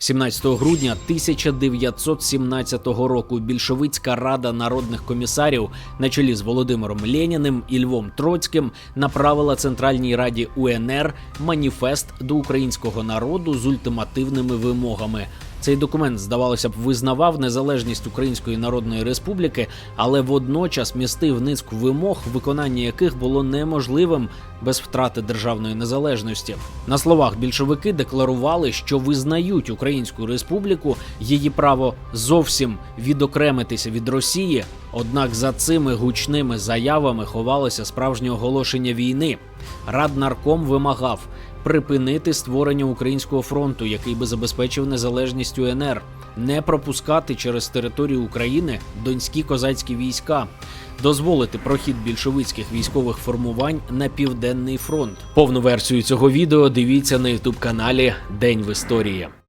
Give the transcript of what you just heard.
17 грудня 1917 року більшовицька рада народних комісарів на чолі з Володимиром Леніним і Львом Троцьким направила Центральній Раді УНР маніфест до українського народу з ультимативними вимогами. Цей документ, здавалося б, визнавав незалежність Української Народної Республіки, але водночас містив низку вимог, виконання яких було неможливим без втрати державної незалежності. На словах більшовики декларували, що визнають Українську Республіку, її право зовсім відокремитися від Росії. Однак за цими гучними заявами ховалося справжнє оголошення війни. Раднарком вимагав припинити створення українського фронту, який би забезпечив незалежність УНР, не пропускати через територію України донські козацькі війська, дозволити прохід більшовицьких військових формувань на південний фронт. Повну версію цього відео дивіться на ютуб каналі День в історії.